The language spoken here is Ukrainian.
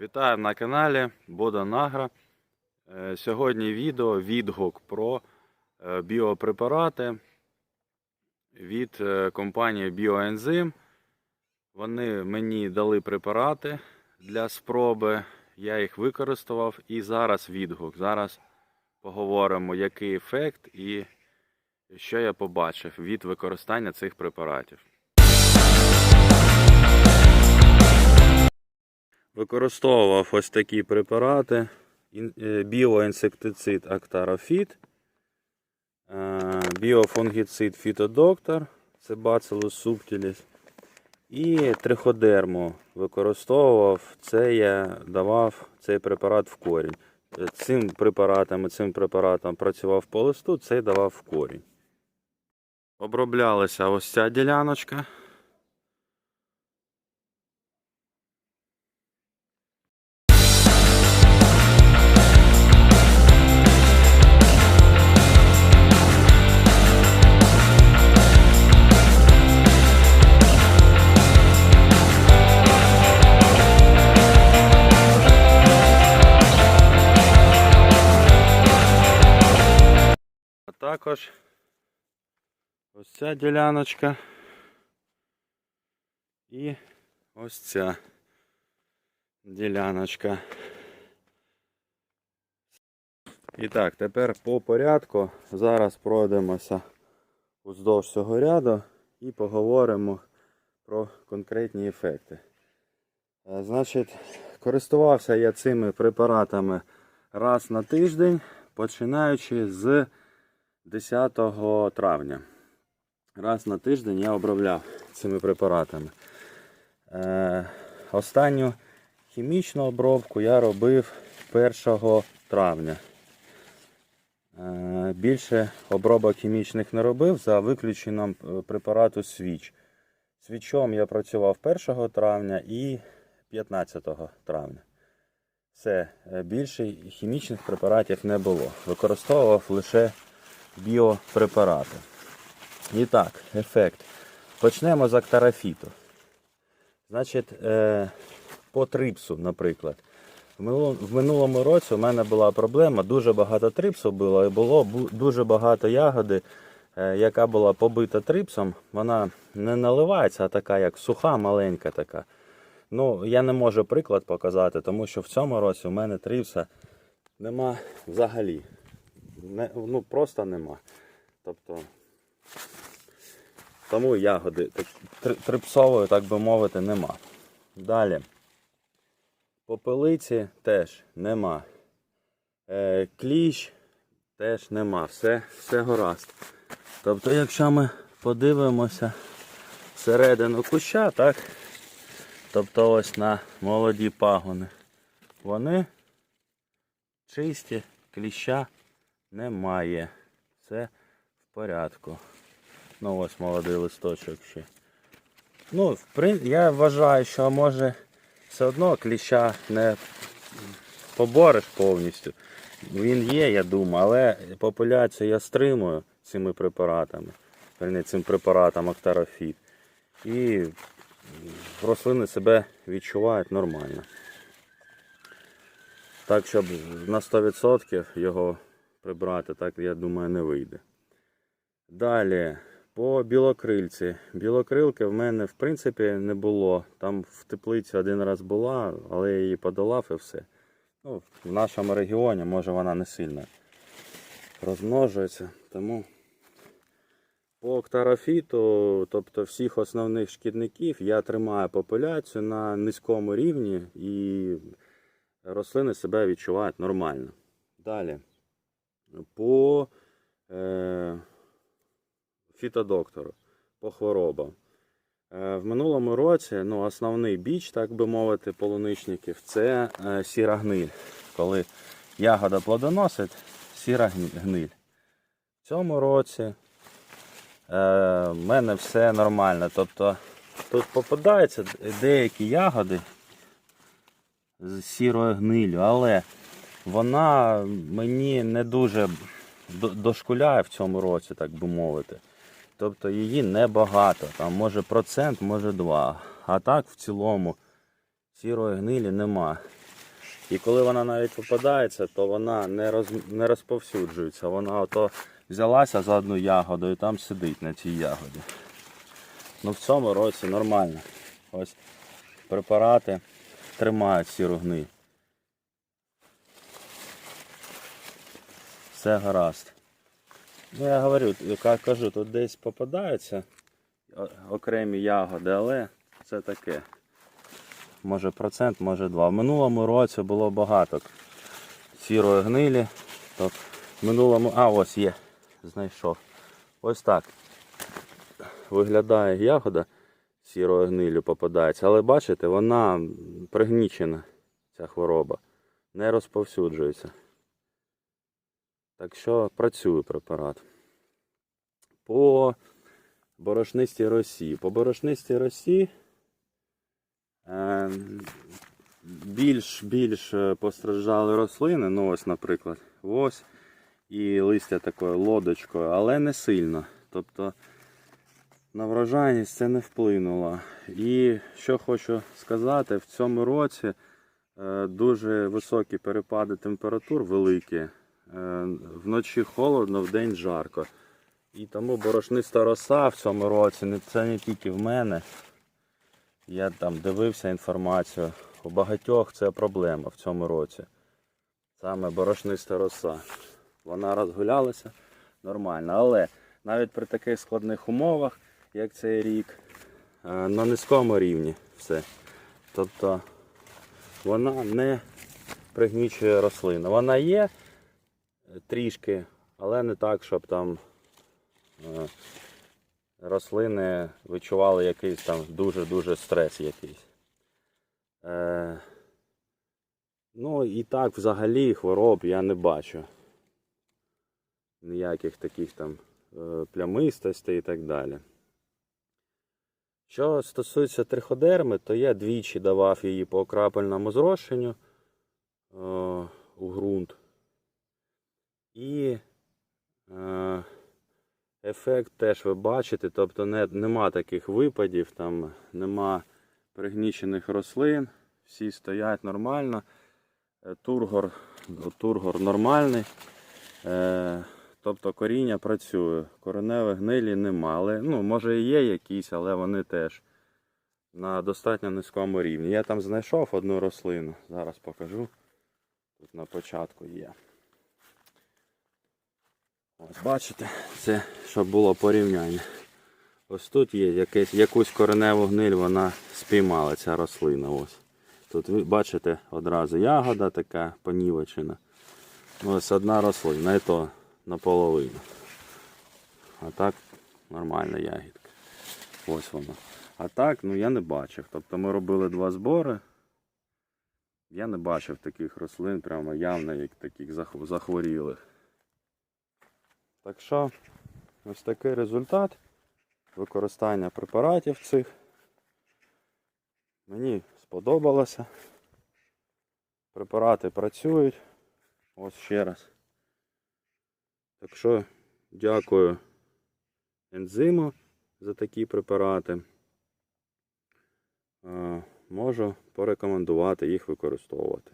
Вітаю на каналі Бодан Агро. Е, Сьогодні відео відгук про е, біопрепарати від е, компанії Bioenzyme. Вони мені дали препарати для спроби. Я їх використовував і зараз відгук. Зараз поговоримо, який ефект і що я побачив від використання цих препаратів. Використовував ось такі препарати. Е, Біоінсектицид Актарофіт, е, біофунгіцид Фітодоктор, це Bacillus subtilis. І триходерму використовував. Це я давав цей препарат в корінь. Е, Цим препаратом цим препаратом працював по листу, цей давав в корінь. Оброблялася ось ця діляночка. Також ось ця діляночка і ось ця діляночка. І так, тепер по порядку. Зараз пройдемося уздовж цього ряду і поговоримо про конкретні ефекти. Е, Значить, користувався я цими препаратами раз на тиждень, починаючи з 10 травня. Раз на тиждень я обробляв цими препаратами. Е, останню хімічну обробку я робив 1 травня. Е, більше обробок хімічних не робив за виключенням е, препарату Свіч. Свічом я працював 1 травня і 15 травня. Все, е, більше хімічних препаратів не було. Використовував лише біопрепарати. І так, ефект. Почнемо з актарафіту. Значить, е, по трипсу, наприклад. В минулому, році у мене була проблема, дуже багато трипсу було і було дуже багато ягоди, е, яка була побита трипсом. Вона не наливається, а така як суха, маленька така. Ну, я не можу приклад показати, тому що в цьому році у мене трипса нема взагалі. Не, ну просто нема. Тобто. Тому ягоди так, трипсової, так би мовити, нема. Далі. Попелиці теж нема. Е, кліщ теж нема. Все, все гаразд. Тобто, якщо ми подивимося всередину куща, так? Тобто ось на молоді пагони. Вони чисті, кліща немає. Все в порядку. Ну ось молодий листочок ще. Ну, я вважаю, що може все одно кліща не побореш повністю. Він є, я думаю, але популяцію я стримую цими препаратами. Верні, цим препаратом Актарофіт. І рослини себе відчувають нормально. Так, щоб на 100% його прибрати, так я думаю, не вийде. Далі, по білокрильці. Білокрилки в мене в принципі не було. Там в теплиці один раз була, але я її подолав і все. Ну, в нашому регіоні, може вона не сильно розмножується. Тому по октарофіту, тобто всіх основних шкідників, я тримаю популяцію на низькому рівні і рослини себе відчувають нормально. Далі. По е, фітодоктору, по хворобам. Е, в минулому році ну, основний біч, так би мовити, полуничників це е, сіра гниль. Коли ягода плодоносить, сіра гниль. В цьому році е, в мене все нормально. Тобто тут попадаються деякі ягоди з сірою гнилю, але вона мені не дуже дошкуляє в цьому році, так би мовити. Тобто її небагато, там може процент, може два. А так в цілому сірої гнилі нема. І коли вона навіть попадається, то вона не, роз, не розповсюджується. Вона ото взялася за одну ягоду і там сидить на цій ягоді. Ну в цьому році нормально. Ось препарати тримають сіру гниль. Все гаразд. Ну я говорю, кажу, тут десь попадаються окремі ягоди, але це таке. Може процент, може два. В минулому році було багато сірої гнилі. Так, в минулому. А, ось є. Знайшов. Ось так. Виглядає ягода сірою гнилю попадається. Але бачите, вона пригнічена, ця хвороба. Не розповсюджується. Так що працює препарат. По борошнистій росі. По борошнистій росі е, більш, більш е, постраждали рослини, ну ось, наприклад, ось, і листя такою лодочкою, але не сильно. Тобто на врожайність це не вплинуло. І що хочу сказати, в цьому році е, дуже високі перепади температур великі. Е, Вночі холодно, вдень жарко. І тому борошниста роса в цьому році, це не тільки в мене. Я там дивився інформацію. У багатьох це проблема в цьому році. Саме борошниста роса. Вона розгулялася нормально. Але навіть при таких складних умовах, як цей рік, е, на низькому рівні все. Тобто вона не пригнічує рослину. Вона є трішки, але не так, щоб там е, рослини відчували якийсь там дуже-дуже стрес якийсь. Е, ну і так взагалі хвороб я не бачу. Ніяких таких там е, плямистостей і так далі. Що стосується триходерми, то я двічі давав її по крапельному зрошенню у ґрунт. І е, ефект теж ви бачите, тобто не, нема таких випадів, там нема пригнічених рослин, всі стоять нормально. Е, Тургор, тургор нормальний. Е, тобто коріння працює. Кореневих гнилі нема. Ну, може і є якісь, але вони теж на достатньо низькому рівні. Я там знайшов одну рослину. Зараз покажу. Тут на початку є. Ось бачите, це щоб було порівняння. Ось тут є якесь, якусь кореневу гниль, вона спіймала ця рослина. Ось. Тут ви бачите одразу ягода така понівечена. Ось одна рослина, і то наполовину. А так нормальна ягідка. Ось вона. А так, ну я не бачив. Тобто ми робили два збори. Я не бачив таких рослин, прямо явно як таких захворілих. Так що, ось такий результат використання препаратів цих. Мені сподобалося. Препарати працюють. Ось ще раз. Так що дякую ензиму за такі препарати. Е, Можу порекомендувати їх використовувати.